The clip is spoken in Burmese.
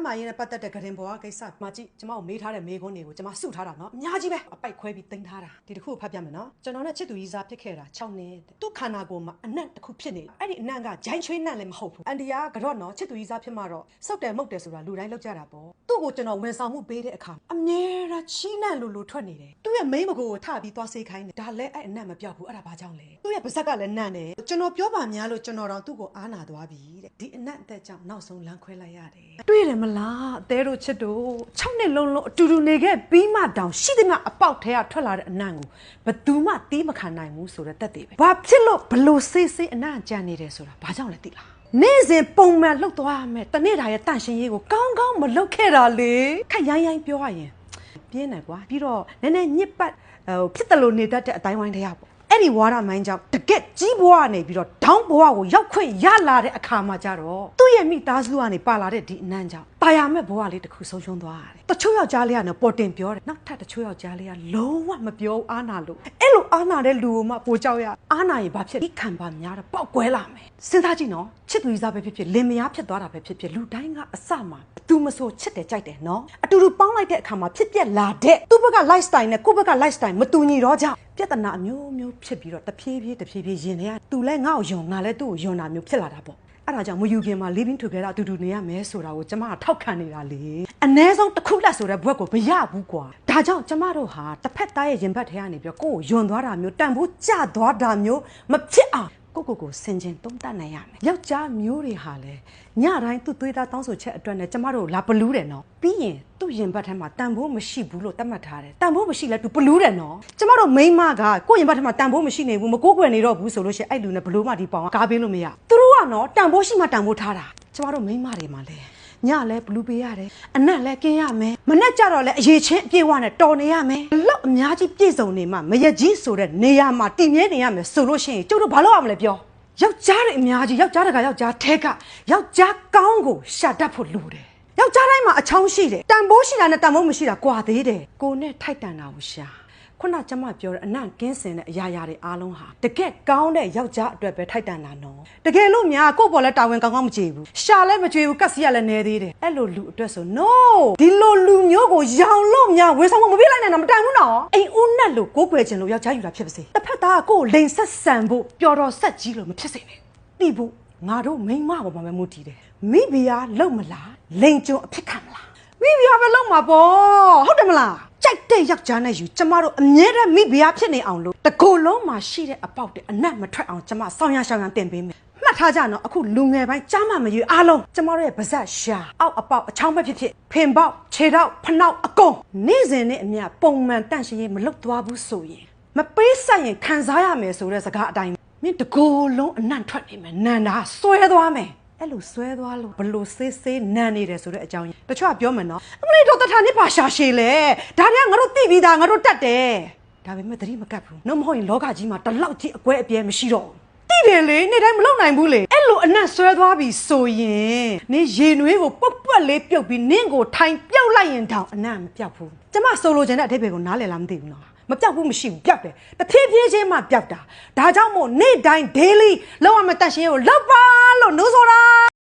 မ်းမာရေးနဲ့ပတ်သက်တဲ့ဂရင်ဘောကကိစ္စမှာကြည့်ကျမကိုမေးထားတဲ့မေးခွန်းတွေကိုကျမစုထားတာနော်အများကြီးပဲအပိုက်ခွဲပြီးတင်ထားတာဒီတစ်ခုကိုဖတ်ပြမယ်နော်ကျွန်တော်နဲ့ချစ်သူကြီးစားဖြစ်ခဲ့တာ6နှစ်တဲ့သူ့ခန္ဓာကိုယ်မှာအနံ့တစ်ခုဖြစ်နေတယ်အဲ့ဒီအနံ့ကဂျိုင်းချွေးနံ့လည်းမဟုတ်ဘူးအန်ဒီယာကတော့နော်ချစ်သူကြီးစားဖြစ်မှတော့စောက်တယ်မုတ်တယ်ဆိုတာလူတိုင်းလောက်ကြတာပေါ့သူ့ကိုကျွန်တော်ဝန်ဆောင်မှုပေးတဲ့အခါအမြဲတမ်းချီးနံ့လို့လို့ထွက်နေတယ်သူ့ရဲ့မိန်းမကိုကိုထပြီးသွားစေးခိုင်းတယ်ဒါလည်းအဲ့အနံ့မပြောက်ဘူးအဲ့ဒါဘာကြောင့်လဲသူ့ရဲ့ပါဇက်ကလည်းနံ့တယ်ကျွန်တော်ပြောပါများလို့ကျွန်တော်တော့သူ့ကိုအားနာသွားပြီတဲ့ဒီအနံ့အသက်ကြောင့်နောက်ဆုံးလမ်းခွဲလိုက်ရတယ်တွေ့တယ်မလားအသေးတို့ချစ်တို့6နှစ်လုံးလုံးအတူတူနေခဲ့ပြီးမှတောင်ရှိသမျှအပေါက်ထဲကထွက်လာတဲ့အနံ့ကိုဘယ်သူမှတီးမခံနိုင်ဘူးဆိုတဲ့တက်သေးပဲဘာဖြစ်လို့ဘလို့စေးစေးအနံ့ကြံနေတယ်ဆိုတာဘာကြောင့်လဲသိလားနေ့စဉ်ပုံမှန်လှုပ်သွားရမယ်တနေ့တာရဲ့တန့်ရှင်ရေးကိုကောင်းကောင်းမလှုပ်ခဲ့တာလေခက်ရိုင်းရိုင်းပြောရရင်ပြင်းတယ်ကွာပြီးတော့နည်းနည်းညစ်ပတ်ဟိုဖြစ်တယ်လို့နေတတ်တဲ့အတိုင်းဝိုင်းတရားပေါ့အဲ့ဒီဝါဒမိုင်းကြောင့်တကက်ကြီးဘွားကနေပြီးတော့ဒေါင်းဘွားကိုရောက်ခွင့်ရလာတဲ့အခါမှာကြတော့သူ့ ရဲ့မိသားစုကနေပါလာတဲ့ဒီအနမ်းကြောင့်တာယာမဲ့ဘွားလေးတစ်ခုဆုံးရှုံးသွားရတယ်တချို့ယောက်ျားလေးကနေပေါ်တင်ပြောတယ်နောက်ထပ်တချို့ယောက်ျားလေးကလုံးဝမပြောဘူးအားနာလို့အဲ့လိုအားနာတဲ့လူကိုမှပိုကြောက်ရအားနာရင်ဘာဖြစ်ဒီခံပါများတော့ပောက်ကွဲလာမယ်စဉ်းစားကြည့်နော်ချစ်သူကြီးစားပဲဖြစ်ဖြစ်လင်မယားဖြစ်သွားတာပဲဖြစ်ဖြစ်လူတိုင်းကအစမှာသူမဆိုချစ်တယ်ကြိုက်တယ်နော်အတူတူပေါင်းလိုက်တဲ့အခါမှာဖြစ်ပျက်လာတဲ့သူ့ဘက်က lifestyle နဲ့ကိုယ့်ဘက်က lifestyle မတူညီတော့ကြောင့်ပြဿနာအမျိုးမျိုးဖြစ်ပြီးတော့တဖြည်းဖြည်းတဖြည်းဖြည်းယင်နေရသူလည်းငါ့ကိုယုံငါလည်းသူ့ကိုယုံတာမျိုးဖြစ်လာတာပေါ့ အဲ့ဒါကြောင့်မယူခင်မှာ living together အတူတူနေရမယ်ဆိုတာကိုကျမကထောက်ခံနေတာလေအ ਨੇ ဆုံးတစ်ခုလက်ဆိုတဲ့ဘွက်ကိုမရဘူးကွာဒါကြောင့်ကျမတို့ဟာတစ်ဖက်သားရဲ့ရင်ဘတ်ထဲကနေပြီးတော့ကိုယ့်ကိုယွန်သွားတာမျိုးတန်ဖိုးကျသွားတာမျိုးမဖြစ်အောင်ကိုကိုကိုစင်ကျင်တုံးတက်နိုင်ရမယ်ယောက်ျားမျိုးတွေဟာလဲညတိုင်းသူ့သွေးသားတောင်းဆိုချက်အတွက်နဲ့ကျမတို့လာပလူးတယ်နော်ပြီးရင်သူ့ရင်ဘတ်ထဲမှာတန်ဖိုးမရှိဘူးလို့သတ်မှတ်ထားတယ်တန်ဖိုးမရှိလဲသူပလူးတယ်နော်ကျမတို့မိန်းမကကိုယ့်ရင်ဘတ်ထဲမှာတန်ဖိုးမရှိနေဘူးမကိုးကွယ်နေတော့ဘူးဆိုလို့ရှိရင်အဲ့လူနဲ့ဘလို့မှဒီပေါင်ကကားပေးလို့မရသူတို့ ကနော်တန်ဖိုးရှိမှတန်ဖိုးထားတာကျမတို့မိန်းမတွေမှာလဲညလဲဘလူးပေးရတယ်အနက်လဲကင်းရမယ်မနက်ကြတော့လဲအရေးချင်းအပြည့်ဝနဲ့တော်နေရမယ်လောက်အများကြီးပြည့်စုံနေမှမရကြီးဆိုတဲ့နေရာမှာတည်မြဲနေရမယ်ဆိုလို့ရှိရင်ကျုပ်တို့ဘာလုပ်ရမလဲပြောယောက်ျားတွေအများကြီးယောက်ျားတကယောက်ျားထဲကယောက်ျားကောင်းကိုရှာတတ်ဖို့လိုတယ်ယောက်ျားတိုင်းမှာအချောင်းရှိတယ်တ န်ဖိုးရှိတာနဲ့တန်ဖိုးမရှိတာကွာသေးတယ်ကိုနဲ့ထိုက်တန်တာကိုရှာခုနကျမပြောတဲ့အနံ့ကင်းစင်တဲ့အရာရာတွေအားလုံးဟာတကက်ကောင်းတဲ့ယောက်ျားအတွက်ပဲထိုက်တန်တာနော်တကယ်လို့များကိုယ့်ပေါ်လဲတာဝန်ကောင်းကောင်းမကြည့်ဘူးရှာလဲမကြွေဘူးကက်စီကလည်းနေသေးတယ်အဲ့လိုလူအတွက်ဆို no ဒီလိုလူမျိုးကိုရောင်လို့များဝေဆောင်မပေးလိုက်နိုင်တာမတန်ဘူးနော်အိမ်ဦးနဲ့လို့ကိုယ်ွယ်ခြင်းလို့ယောက်ျားယူတာဖြစ်ပါစေတစ်ဖက်သားကကိုယ်ကိုလိန်ဆက်ဆန်ဖို့ပျော်တော်ဆက်ကြီးလို့မဖြစ်စေနဲ့တိဖို့ငါတို့မိန်းမပေါ်မှာပဲမူတည်တယ်မိဖုရားလုံမလားလိန်ကျွန်းအဖြစ်ခံမလား မိဖုရားပဲလုံမှာပေါ့ဟုတ်တယ်မလားကြိုက်တဲ့ယောက်ျားနဲ့ယူကျမတို့အမြဲတမ်းမိဖုရားဖြစ်နေအောင်လို့တကိုယ်လုံးမှာရှိတဲ့အပေါက်တဲ့အနက်မထွက်အောင်ကျမဆောင်းရရှောင်းရတင်ပေးမယ်မှတ်ထားကြနော်အခုလူငယ်ပိုင်းကြားမမရွေးအားလုံးကျမတို့ရဲ့ဗဇက်ရှာအောက်အပေါက်အချောင်းပဲဖြစ်ဖြစ်ဖင်ပေါက်ခြေထောက်ဖနှောက်အကုန်နေ့စဉ်နဲ့အမျှပုံမှန်တန့်ရှင်းရေးမလုပ်သွားဘူးဆိုရင်မပေးဆက်ရင်ခံစားရမယ်ဆိုတဲ့စကားအတိုင်းမင်းတကိုယ်လုံးအနံ့ထွက်နေမယ်နန္တာဆွဲသွားမယ် အဲ့လိုဆွဲသွားလို့ဘလို့ဆေးဆေးနန်နေတယ်ဆိုတဲ့အကြောင်းကြီးတချို့ကပြောမယ်နော်အမလေးတော့တထာနဲ့ပါရှာရှည်လေဒါတွေကငါတို့သိပြီးသားငါတို့တတ်တယ်ဒါပေမဲ့သတိမကပ်ဘူးနှုတ်မဟုတ်ရင်လောကကြီးမှာတလောက်ကြီးအကွဲအပြဲမရှိတော့ဘူးသိတယ်လေနေ့တိုင်းမလုံနိုင်ဘူးလေအဲ့လိုအနံ့ဆွဲသွားပြီဆိုရင်နင်ရေနွေးကိုပုတ်ပွက်လေးပြုတ်ပြီးနင့်ကိုထိုင်ပြုတ်လိုက်ရင်တောင်အနံ့မပြောက်ဘူးကျမဆိုလိုချင်တဲ့အဓိပ္ပာယ်ကိုနားလည်လားမသိဘူးနော် မပြောက်ဘူးမရှိဘူးပြောက်တယ်တဖြည်းဖြည်းချင်းမှပြောက်တာဒါကြောင့်မို့နေ့တိုင်း daily လောက်ရမယ့်တန့်ရှင်းရေးကိုလောက်ပါလို့နှိုးဆိုတာ